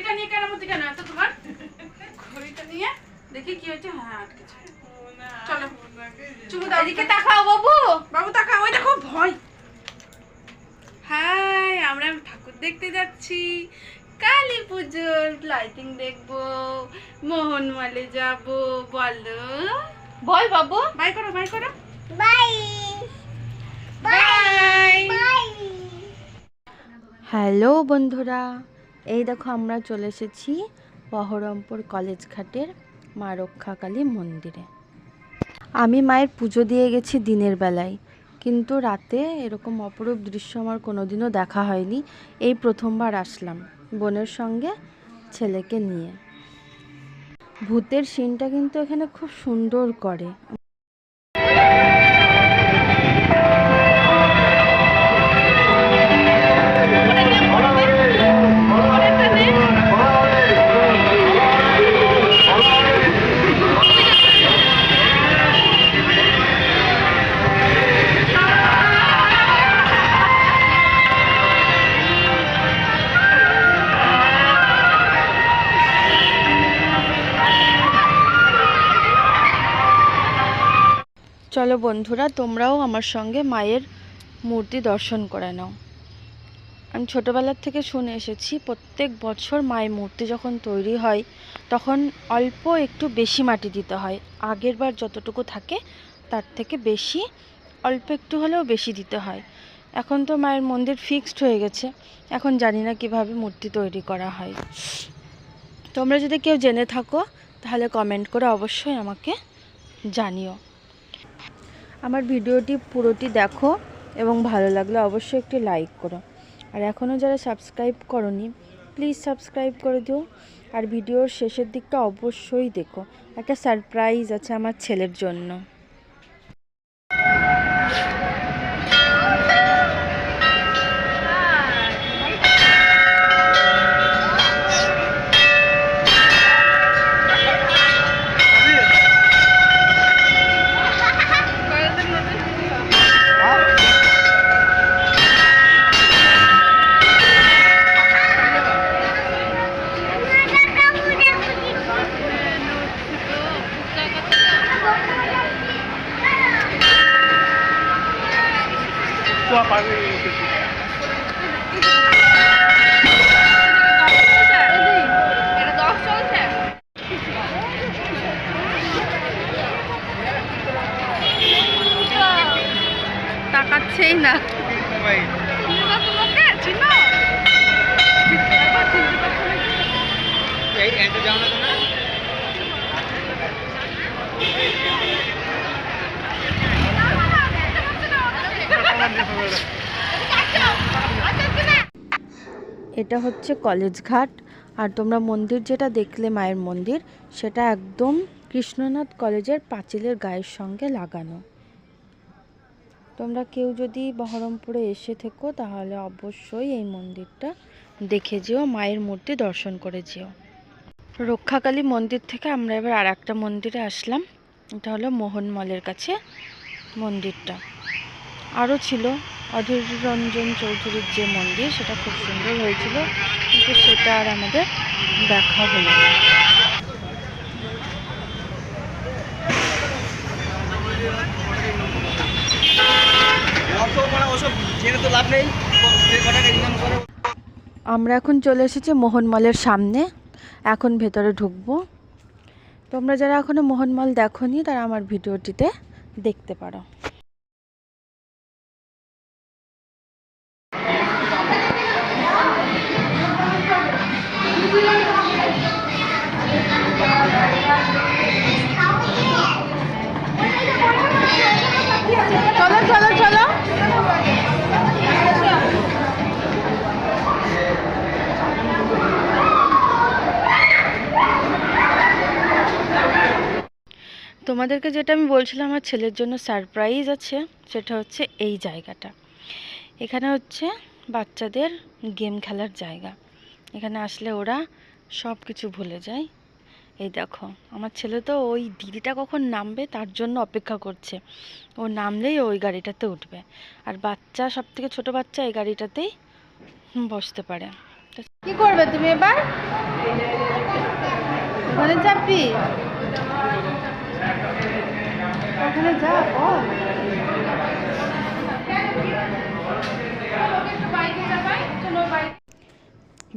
ঘড়িটা নিয়ে কেরামতি কেন? এত তোমার ঘড়িটা নিয়ে দেখি কি হয়েছে। হ্যাঁ আটকেছে চলো। চুমু দাও। এদিকে তাকাও বাবু। বাবু তাকা ওই দেখো ভয়। হাই আমরা ঠাকুর দেখতে যাচ্ছি। কালী পুজোর লাইটিং দেখব। মোহনমালে যাব। বলো। বল বাবু। বাই করো বাই করো। বাই। বাই। বাই। হ্যালো বন্ধুরা। এই দেখো আমরা চলে এসেছি বহরমপুর কলেজ ঘাটের মা রক্ষাকালী মন্দিরে। আমি মায়ের পুজো দিয়ে গেছি দিনের বেলায়, কিন্তু রাতে এরকম অপরূপ দৃশ্য আমার কোনোদিনও দেখা হয়নি। এই প্রথমবার আসলাম বোনের সঙ্গে ছেলেকে নিয়ে। ভূতের সিনটা কিন্তু এখানে খুব সুন্দর করে। চলো বন্ধুরা, তোমরাও আমার সঙ্গে মায়ের মূর্তি দর্শন করে নাও। আমি ছোটোবেলার থেকে শুনে এসেছি, প্রত্যেক বছর মায়ের মূর্তি যখন তৈরি হয়, তখন অল্প একটু বেশি মাটি দিতে হয়। আগের বার যতটুকু থাকে, তার থেকে বেশি, অল্প একটু হলেও বেশি দিতে হয়। এখন তো মায়ের মন্দির ফিক্সড হয়ে গেছে। এখন জানি না কীভাবে মূর্তি তৈরি করা হয়। তোমরা যদি কেউ জেনে থাকো, তাহলে কমেন্ট করে অবশ্যই আমাকে জানিও। আমার ভিডিওটি পুরোটি দেখো এবং ভালো লাগলে অবশ্যই একটি লাইক করো। আর এখনও যারা সাবস্ক্রাইব করনি প্লিজ সাবস্ক্রাইব করে দিও। আর ভিডিওর শেষের দিকটা অবশ্যই দেখো। একটা সারপ্রাইজ আছে আমার ছেলের জন্য। এটা হচ্ছে কলেজ ঘাট। আর তোমরা মন্দির যেটা দেখলে মায়ের মন্দির, সেটা একদম কৃষ্ণনাথ কলেজের পাঁচিলের গায়ের সঙ্গে লাগানো। তোমরা কেউ যদি বহরমপুরে এসে থেকো, তাহলে অবশ্যই এই মন্দিরটা দেখে যেও, মায়ের মূর্তি দর্শন করে যেও। রক্ষাকালী মন্দির থেকে আমরা এবার আর একটা মন্দিরে আসলাম। এটা হলো মোহনমলের কাছে মন্দিরটা। আরও ছিল। অধীর রঞ্জন চৌধুরীর যে মন্দির, সেটা খুব সুন্দর হয়েছিল, কিন্তু সেটা আর আমাদের দেখা হলো না। আমরা এখন চলে এসেছি মোহনমলের সামনে। এখন ভেতরে ঢুকবো। তোমরা যারা এখনও মোহনমল দেখোনি, তারা আমার ভিডিওটিতে দেখতে পারো। তোমাদেরকে যেটা আমি বলছিলাম, আমার ছেলের জন্য সারপ্রাইজ আছে, সেটা হচ্ছে এই জায়গাটা। এখানে হচ্ছে বাচ্চাদের গেম খেলার জায়গা। এখানে আসলে ওরা সব কিছু ভুলে যায়। এই দেখো, আমার ছেলে তো ওই দিদিটা কখন নামবে তার জন্য অপেক্ষা করছে। ও নামলেই ওই গাড়িটাতে উঠবে। আর বাচ্চা সব থেকে ছোটো বাচ্চা এই গাড়িটাতেই বসতে পারে। কি করবে তুমি এবার? ওখানে চাপবি ওখানে যা বল।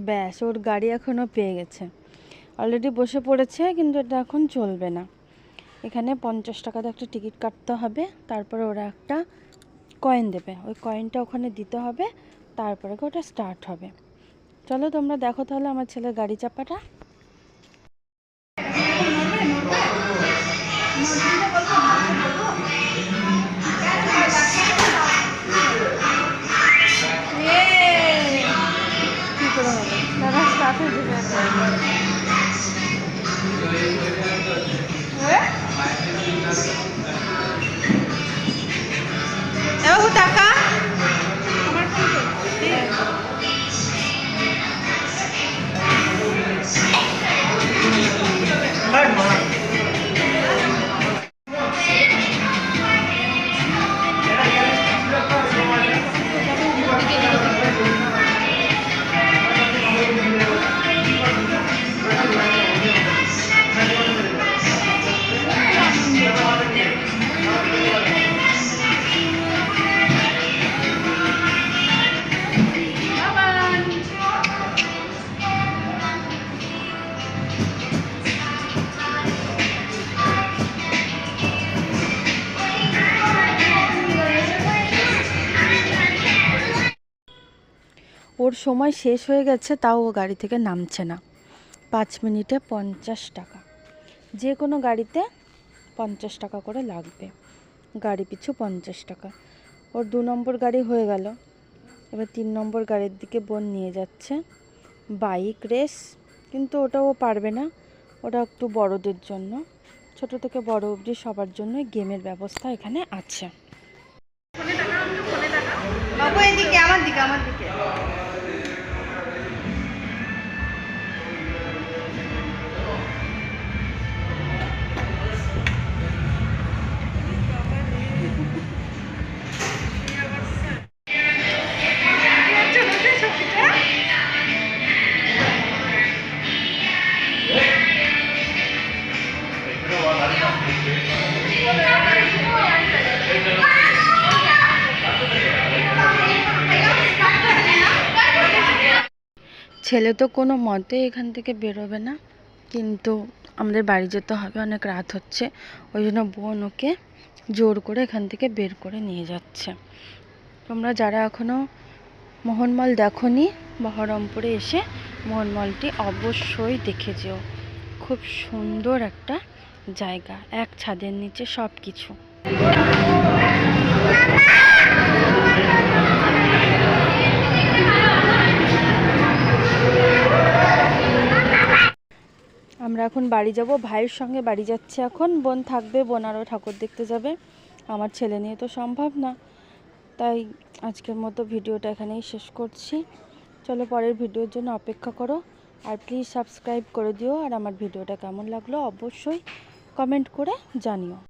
ব্যাস ওর গাড়ি এখনও পেয়ে গেছে। অলরেডি বসে পড়েছে কিন্তু এটা এখন চলবে না। এখানে পঞ্চাশ টাকাতে একটা টিকিট কাটতে হবে তারপরে ওরা একটা কয়েন দেবে। ওই কয়েনটা ওখানে দিতে হবে তারপরে ওটা স্টার্ট হবে। চলো তোমরা দেখো তাহলে আমার ছেলের গাড়ি চাপাটা। ওর সময় শেষ হয়ে গেছে, তাও ও গাড়ি থেকে নামছে না। পাঁচ মিনিটে পঞ্চাশ টাকা। যে কোনো গাড়িতে পঞ্চাশ টাকা করে লাগবে। গাড়ি পিছু পঞ্চাশ টাকা। ওর দু নম্বর গাড়ি হয়ে গেল। এবার তিন নম্বর গাড়ির দিকে বোন নিয়ে যাচ্ছে। বাইক রেস, কিন্তু ওটা ও পারবে না। ওটা একটু বড়দের জন্য। ছোট থেকে বড় অবধি সবার জন্য গেমের ব্যবস্থা এখানে আছে। আমার দিকে আমার দিকে। ছেলে তো কোনো মতে এখান থেকে বেরোবে না, কিন্তু আমাদের বাড়ি যেতে হবে, অনেক রাত হচ্ছে। ওই জন্য বোন ওকে জোর করে এখান থেকে বের করে নিয়ে যাচ্ছে। তোমরা যারা এখনও মোহনমল দেখোনি বহরমপুরে এসে মোহনমলটি অবশ্যই দেখে যেও। খুব সুন্দর একটা জায়গা, এক ছাদের নিচে সব কিছু আমরা এখন বাড়ি যাব। ভাইয়ের সঙ্গে বাড়ি যাচ্ছি এখন। বোন থাকবে, বোন আরও ঠাকুর দেখতে যাবে। আমার ছেলে নিয়ে তো সম্ভব না। তাই আজকের মতো ভিডিওটা এখানেই শেষ করছি। চলো পরের ভিডিওর জন্য অপেক্ষা করো। আর প্লিজ সাবস্ক্রাইব করে দিও। আর আমার ভিডিওটা কেমন লাগল অবশ্যই কমেন্ট করে জানিও।